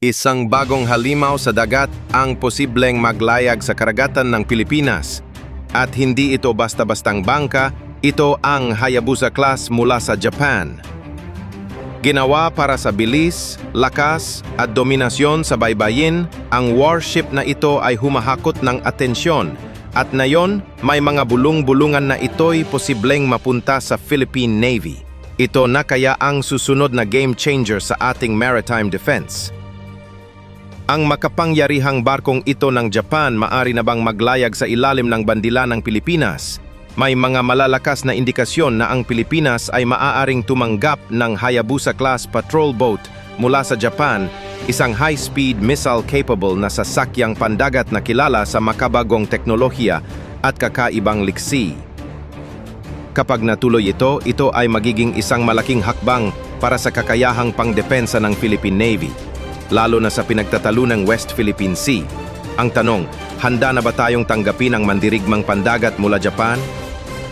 Isang bagong halimaw sa dagat ang posibleng maglayag sa karagatan ng Pilipinas. At hindi ito basta-bastang bangka, ito ang Hayabusa class mula sa Japan. Ginawa para sa bilis, lakas at dominasyon sa baybayin, ang warship na ito ay humahakot ng atensyon at nayon may mga bulong-bulungan na ito'y posibleng mapunta sa Philippine Navy. Ito na kaya ang susunod na game changer sa ating maritime defense. Ang makapangyarihang barkong ito ng Japan maari na bang maglayag sa ilalim ng bandila ng Pilipinas? May mga malalakas na indikasyon na ang Pilipinas ay maaaring tumanggap ng Hayabusa-class patrol boat mula sa Japan, isang high-speed missile-capable na sasakyang pandagat na kilala sa makabagong teknolohiya at kakaibang liksi. Kapag natuloy ito, ito ay magiging isang malaking hakbang para sa kakayahang pangdepensa ng Philippine Navy, lalo na sa pinagtatalo ng West Philippine Sea. Ang tanong, handa na ba tayong tanggapin ang mandirigmang pandagat mula Japan?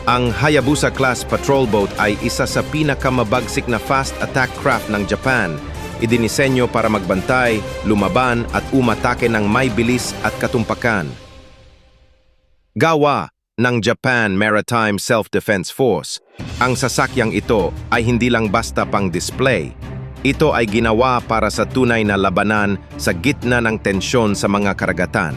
Ang Hayabusa-class patrol boat ay isa sa pinakamabagsik na fast attack craft ng Japan. Idinisenyo para magbantay, lumaban at umatake ng may bilis at katumpakan. Gawa ng Japan Maritime Self-Defense Force, ang sasakyang ito ay hindi lang basta pang display. Ito ay ginawa para sa tunay na labanan sa gitna ng tensyon sa mga karagatan.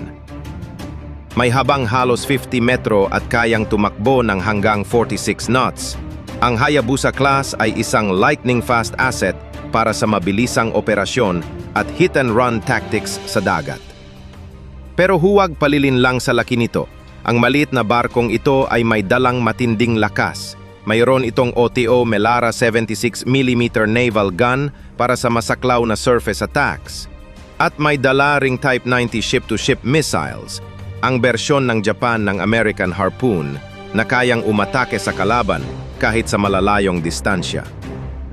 May habang halos 50 metro at kayang tumakbo ng hanggang 46 knots. Ang Hayabusa class ay isang lightning-fast asset para sa mabilisang operasyon at hit-and-run tactics sa dagat. Pero huwag palilin lang sa laki nito. Ang maliit na barkong ito ay may dalang matinding lakas. Mayroon itong OTO Melara 76mm naval gun para sa masaklaw na surface attacks. At may dala ring Type 90 ship-to-ship missiles ang bersyon ng Japan ng American Harpoon na kayang umatake sa kalaban kahit sa malalayong distansya.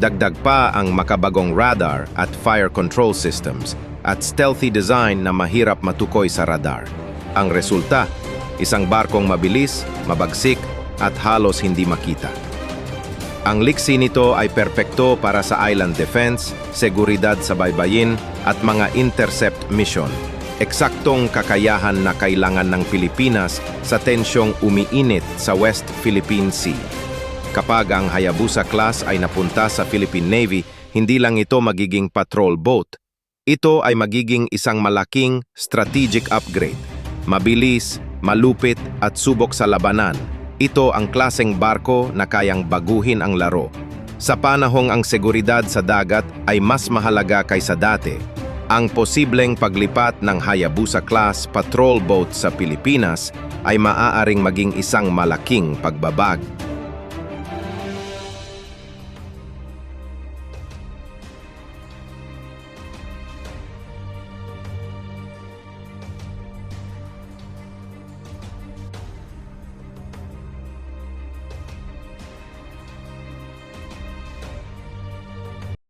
Dagdag pa ang makabagong radar at fire control systems at stealthy design na mahirap matukoy sa radar. Ang resulta, isang barkong mabilis, mabagsik at halos hindi makita. Ang liksi nito ay perpekto para sa island defense, seguridad sa baybayin at mga intercept mission eksaktong kakayahan na kailangan ng Pilipinas sa tensyong umiinit sa West Philippine Sea. Kapag ang Hayabusa class ay napunta sa Philippine Navy, hindi lang ito magiging patrol boat. Ito ay magiging isang malaking strategic upgrade. Mabilis, malupit at subok sa labanan. Ito ang klaseng barko na kayang baguhin ang laro. Sa panahong ang seguridad sa dagat ay mas mahalaga kaysa dati, ang posibleng paglipat ng Hayabusa-class patrol boat sa Pilipinas ay maaaring maging isang malaking pagbabag